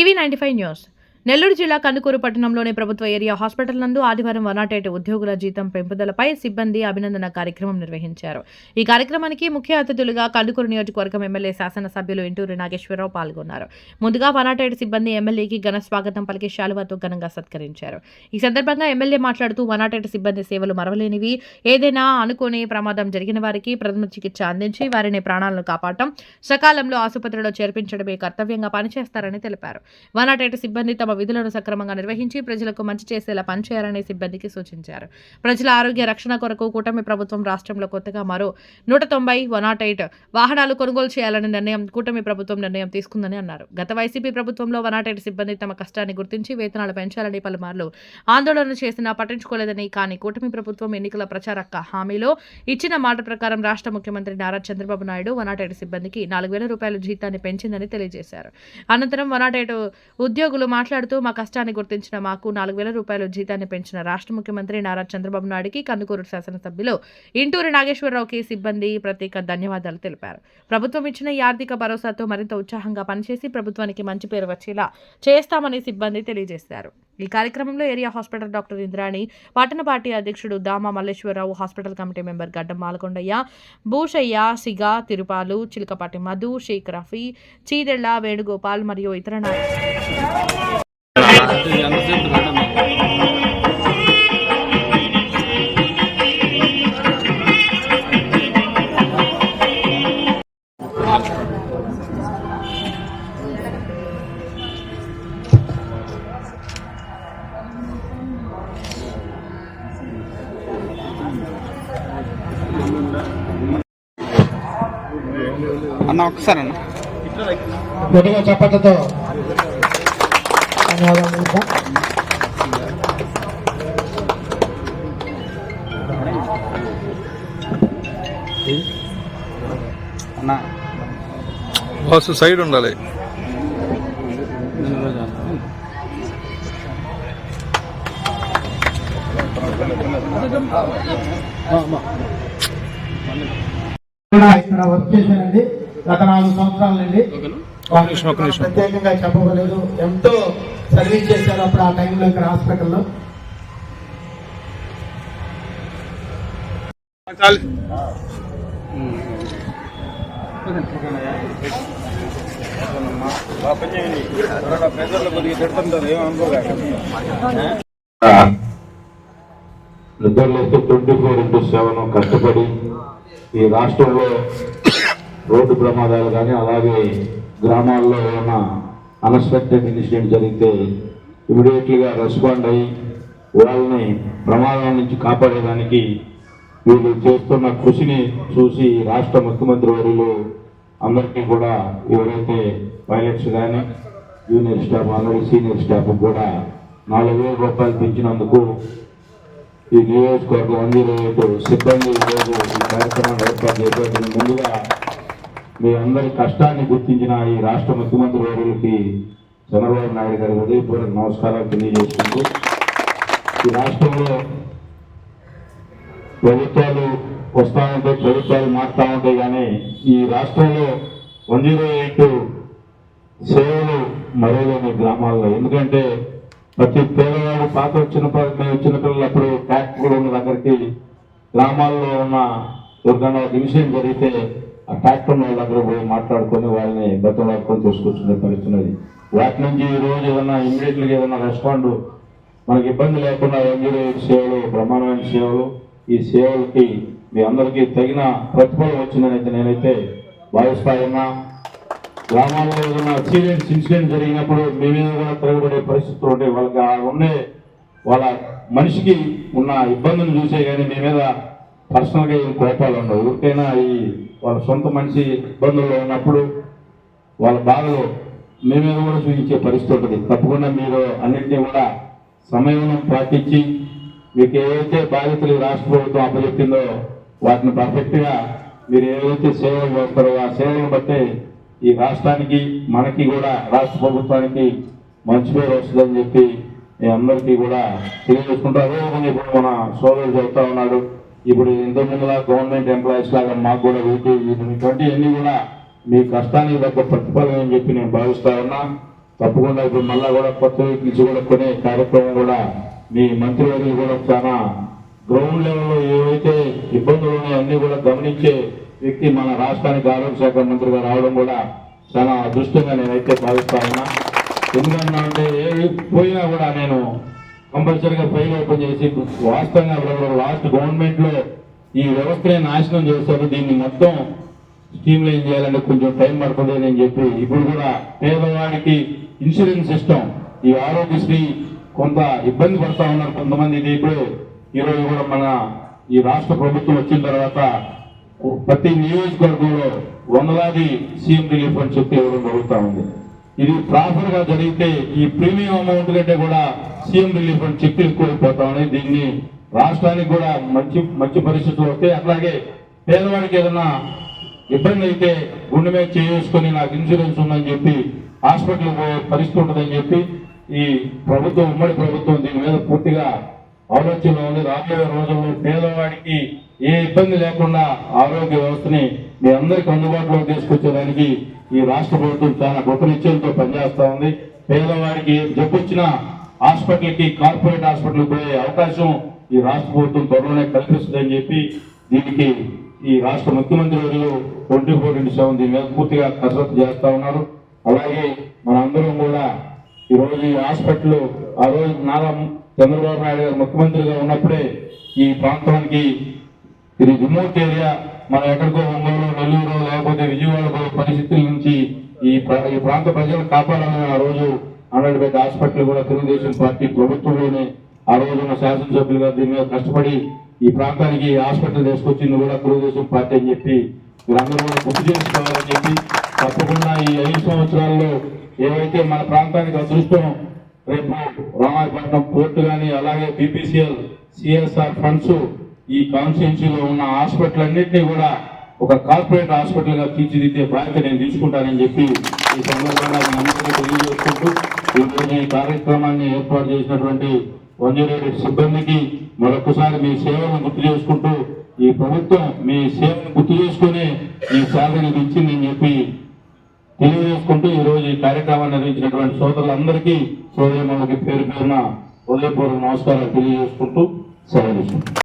TV ninety five news. Nellore జిల్లా కందుకూరు పట్టణంలోని ప్రభుత్వ ఏరియా హాస్పిటల్ నందు ఆదివారం వనాటేట ఉద్యోగుల జీతం పెంపుదలపై సిబ్బంది అభినందన కార్యక్రమం నిర్వహించారు. ఈ కార్యక్రమానికి ముఖ్య అతిథులుగా కందుకూరు నియోజకవర్గం ఎమ్మెల్యే శాసనసభ్యులు ఇంటూరు నాగేశ్వరరావు పాల్గొన్నారు. ముందుగా వనాటేట సిబ్బంది ఎమ్మెల్యేకి ఘన స్వాగతం పలికి శాలువాతో ఘనంగా సత్కరించారు. ఈ సందర్భంగా ఎమ్మెల్యే మాట్లాడుతూ వనాటేట సిబ్బంది సేవలు మరవలేనివి ఏదైనా అనుకోని ప్రమాదం జరిగిన వారికి ప్రథమ చికిత్స అందించి వారిని ప్రాణాలను కాపాడటం సకాలంలో ఆసుపత్రిలో చేర్పించడమే కర్తవ్యంగా పనిచేస్తారని తెలిపారు. వనాటేట సిబ్బంది తమ విధులను సక్రమంగా నిర్వహించి ప్రజలకు మంచి చేసేలా పనిచేయాలని సిబ్బందికి సూచించారు. ప్రజల ఆరోగ్య రక్షణ కొరకు కూటమి ప్రభుత్వం రాష్ట్రంలో కొత్తగా మరో నూట తొంభై వన్ నాట్ ఎయిట్ వాహనాలు కొనుగోలు చేయాలని నిర్ణయం కూటమి ప్రభుత్వం నిర్ణయం తీసుకుందని అన్నారు. గత వైసీపీ ప్రభుత్వంలో వన్ నాట్ ఎయిట్ సిబ్బంది తమ కష్టాన్ని గుర్తించి వేతనాలు పెంచాలని పలుమార్లు ఆందోళన చేసినా పట్టించుకోలేదని కానీ కూటమి ప్రభుత్వం ఎన్నికల ప్రచారక హామీలో ఇచ్చిన మాట ప్రకారం రాష్ట్ర ముఖ్యమంత్రి Nara Chandrababu Naidu one nought eight సిబ్బందికి నాలుగు వేల రూపాయల జీతాన్ని పెంచిందని తెలియజేశారు. అనంతరం వన్ నాట్ ఎయిట్ ఉద్యోగులు మాట్లాడుతూ మా కష్టాన్ని గుర్తించిన మాకు నాలుగు వేల రూపాయల జీతాన్ని పెంచిన రాష్ట్ర ముఖ్యమంత్రి నారా చంద్రబాబు నాయుడుకి కందుకూరు శాసనసభ్యులు ఇంటూరి నాగేశ్వరరావుకి సిబ్బంది ప్రత్యేక ధన్యవాదాలు తెలిపారు. ప్రభుత్వం ఇచ్చిన ఈ ఆర్థిక భరోసాతో మరింత ఉత్సాహంగా పనిచేసి ప్రభుత్వానికి మంచి పేరు వచ్చేలా చేస్తామని సిబ్బంది తెలియజేశారు. ఈ కార్యక్రమంలో ఏరియా హాస్పిటల్ డాక్టర్ ఇంద్రాణి పట్టణ పార్టీ అధ్యక్షుడు Dama Malleswararao hospital committee member Gaddam Malakondaiah Bhushaiah సిగా Tirupalu Chilakapati Madhu Sheikh Rafi చీదెళ్ళ Venugopal మరియు ఇతర నాయకులు. అన్న ఒక్కసారి అన్న గట్టిగా చప్పట్లతో ధన్యవాదాలు బాస్ సైడ్ ఉండాలి. కూడా ఇక్కడ వర్క్ చేశానండి గత నాలుగు సంవత్సరాల నుండి. ప్రత్యేకంగా చెప్పలేదు ఎంతో సర్వీస్ చేశారు అప్పుడు ఆ టైంలో ఇక్కడ హాస్పిటల్లో. నిద్రలేస్తే ట్వంటీ ఫోర్ ఇంటూ సెవెన్ కష్టపడి ఈ రాష్ట్రంలో రోడ్డు ప్రమాదాలు కానీ అలాగే గ్రామాల్లో ఏమైనా అన్ఎక్స్పెక్టెడ్ ఇన్సిడెంట్ జరిగితే ఇమీడియట్లీగా రెస్పాండ్ అయ్యి వాళ్ళని ప్రమాదం నుంచి కాపాడేదానికి వీళ్ళు చేస్తున్న కృషిని చూసి రాష్ట్ర ముఖ్యమంత్రి వర్యులు అందరికీ కూడా ఎవరైతే పైలట్స్ కానీ junior staff already senior staff కూడా నాలుగు వేల రూపాయలు పెంచినందుకు ఈ నియోజకవర్గం వన్ జీరో సిబ్బంది ఈరోజు ఈ కార్యక్రమాన్ని ఏర్పాటు చేసేందుకు ముందుగా మీ అందరి కష్టాన్ని గుర్తించిన ఈ రాష్ట్ర ముఖ్యమంత్రి వర్యులకి చంద్రబాబు నాయుడు గారి హృదయపూర్వక నమస్కారాలు తెలియజేసుకుంటూ ఈ రాష్ట్రంలో ప్రభుత్వాలు వస్తూ ఉంటాయి ప్రభుత్వాలు మారుతూ ఉంటాయి కానీ ఈ రాష్ట్రంలో వన్ జీరో ఎయిట్ సేవలు మరోలేని గ్రామాల్లో. ఎందుకంటే ప్రతి పేదవాడు పాత వచ్చిన మేము వచ్చిన పిల్లలు అప్పుడు ట్రాక్టర్ ఉన్న దగ్గరికి గ్రామాల్లో ఉన్న ఎవరికైనా ఒక జరిగితే ఆ ట్రాక్టర్ వాళ్ళందరూ దగ్గర పోయి మాట్లాడుకొని వాళ్ళని బతలాడుకొని తీసుకొచ్చుకునే పరిస్థితున్నది వాటి నుంచి ఈ రోజు ఏదైనా ఇమ్మీడియట్గా ఏదైనా రెస్పాండ్ మనకి ఇబ్బంది లేకుండా ఎంజీఓ సేవలు బ్రహ్మాండమైన సేవలు ఈ సేవలకి మీ అందరికీ తగిన ప్రతిఫలం వచ్చిందని అయితే నేనైతే భావిస్తాయన్నా. గ్రామాల్లో ఏదైనా సీరియస్ ఇన్సిడెంట్ జరిగినప్పుడు మీ మీద కూడా తిరగబడే పరిస్థితులు ఉంటాయి వాళ్ళకి ఉండే వాళ్ళ మనిషికి ఉన్న ఇబ్బందులు చూసే కానీ మీ మీద పర్సనల్గా ఏం కోపాలు ఉండవు. ఊరికైనా ఈ వాళ్ళ సొంత మనిషి ఇబ్బందుల్లో ఉన్నప్పుడు వాళ్ళ బాధలు మీ మీద కూడా చూపించే పరిస్థితి ఉంటుంది. తప్పకుండా మీరు అన్నింటినీ కూడా సమయం పాటించి మీకు ఏవైతే బాధ్యతలు రాష్ట్ర ప్రభుత్వం అప్పచెప్పిందో వాటిని పర్ఫెక్ట్గా మీరు ఏవైతే సేవలు చేస్తారో ఆ సేవలను బట్టే ఈ రాష్ట్రానికి మనకి కూడా రాష్ట్ర ప్రభుత్వానికి మంచి పేరు వస్తుందని చెప్పి మీ అందరికీ కూడా తెలియజేసుకుంటారు అదేవిధంగా ఇప్పుడు మన సోదరుడు చెబుతా ఉన్నాడు. ఇప్పుడు ఇంతకుముందులా గవర్నమెంట్ ఎంప్లాయీస్ లాగా మాకు కూడా వీటి ఇటువంటివన్నీ కూడా మీ కష్టానికి తగ్గ ప్రతిఫలం అని చెప్పి నేను భావిస్తా ఉన్నా. తప్పకుండా ఇప్పుడు మళ్ళా కూడా కొత్త వెహికల్స్ కూడా కొనే కార్యక్రమం కూడా మీ మంత్రివర్యులు కూడా చాలా గ్రౌండ్ లెవెల్లో ఏవైతే ఇబ్బందులు ఉన్నాయో అన్నీ కూడా గమనించే వ్యక్తి మన రాష్ట్రానికి ఆరోగ్య శాఖ మంత్రిగా రావడం కూడా చాలా అదృష్టంగా నేనైతే భావిస్తా ఉన్నా. ఎందుకన్నా అంటే ఏ పోయినా కూడా నేను కంపల్సరీగా ఫెయిల్ అయిపోయి చేసి వాస్తవంగా లాస్ట్ గవర్నమెంట్లో ఈ వ్యవస్థనే నాశనం చేశారు. దీన్ని మొత్తం స్కీమ్ లైన్ చేయాలంటే కొంచెం టైం పడుతుంది అని చెప్పి ఇప్పుడు కూడా పేదవాడికి ఇన్సూరెన్స్ సిస్టమ్ ఈ ఆరోగ్యశ్రీ కొంత ఇబ్బంది పడతా ఉన్నారు కొంతమంది. ఇది ఇప్పుడు ఈరోజు కూడా మన ఈ రాష్ట్ర ప్రభుత్వం వచ్చిన తర్వాత ప్రతి నియోజకవర్గంలో వందలాది సీఎం రిలీఫ్ అని చెప్పి ఇవ్వడం జరుగుతూ ఉంది. ఇది ప్రాపర్గా జరిగితే ఈ ప్రీమియం అమౌంట్ కంటే కూడా సీఎం రిలీఫ్ అని చెక్కులు ఎక్కువైపోతా దీన్ని రాష్ట్రానికి కూడా మంచి మంచి పరిస్థితులు వస్తాయి. అట్లాగే పేదవాడికి ఏదైనా ఇబ్బంది అయితే గుండె మీద చేసుకొని నాకు ఇన్సూరెన్స్ ఉందని చెప్పి హాస్పిటల్ పోయే పరిస్థితి ఉంటుందని చెప్పి ఈ ప్రభుత్వం ఉమ్మడి ప్రభుత్వం దీని మీద పూర్తిగా ఆలోచనలో ఉంది. రాబోయే రోజుల్లో పేదవాడికి ఏ ఇబ్బంది లేకుండా ఆరోగ్య వ్యవస్థని మీ అందరికి అందుబాటులోకి తీసుకొచ్చేదానికి ఈ రాష్ట్ర ప్రభుత్వం చాలా గొప్ప నిశ్చయంతో పనిచేస్తా ఉంది. పేదవాడికి ఏ జబ్బు వచ్చినా కార్పొరేట్ హాస్పిటల్కి పోయే అవకాశం ఈ రాష్ట్ర ప్రభుత్వం త్వరలోనే కల్పిస్తుందని చెప్పి దీనికి ఈ రాష్ట్ర ముఖ్యమంత్రి వర్యులు ట్వంటీ ఫోర్ ఇంటూ సెవెన్ దీని మీద పూర్తిగా కసరత్తు చేస్తా ఉన్నారు. అలాగే మనందరం కూడా ఈరోజు ఈ హాస్పిటల్ ఆ రోజు నారా చంద్రబాబు నాయుడు గారు ముఖ్యమంత్రిగా ఉన్నప్పుడే ఈ ప్రాంతానికి ఇది రిమోట్ ఏరియా. మనం ఎక్కడికో ఒంగోలు నెల్లూరు లేకపోతే విజయవాడ పరిస్థితుల నుంచి ఈ ఈ ప్రాంత ప్రజలు కాపాడాలని ఆ రోజు అన్నడిపేట హాస్పిటల్ కూడా తెలుగుదేశం పార్టీ ప్రభుత్వంలోనే ఆ రోజున శాసనసభ్యులుగా దీని మీద కష్టపడి ఈ ప్రాంతానికి హాస్పిటల్ తీసుకొచ్చింది కూడా తెలుగుదేశం పార్టీ అని చెప్పి మీరందరూ కూడా గుర్తు చేసుకోవాలని చెప్పి తప్పకుండా ఈ ఐదు సంవత్సరాల్లో ఏవైతే మన ప్రాంతానికి అదృష్టం రేపు రామాయపట్నం పోర్టు కానీ అలాగే బీపీసీఎల్ సిఎస్ఆర్ ఫండ్స్ ఈ కాన్స్టిట్యున్సీలో ఉన్న హాస్పిటల్ అన్నింటినీ కూడా ఒక కార్పొరేట్ హాస్పిటల్గా తీర్చిదిద్దే బాధ్యత నేను తీసుకుంటానని చెప్పి ఈ సందర్భంగా మీ అందరికీ తెలియజేసుకుంటూ ఈ రోజు ఈ కార్యక్రమాన్ని ఏర్పాటు చేసినటువంటి వన్ జీరో సిబ్బందికి మరొకసారి మీ సేవలను గుర్తు చేసుకుంటూ ఈ ప్రభుత్వం మీ సేవను గుర్తు చేసుకుని ఈ శాలరీని ఇచ్చిందని చెప్పి తెలియజేసుకుంటూ ఈరోజు ఈ కార్యక్రమాన్ని నిర్వహించినటువంటి సోదరులందరికీ సోదరి పేరు పేరున ఉదయపూర్వక నమస్కారాలు తెలియజేసుకుంటూ సెలవు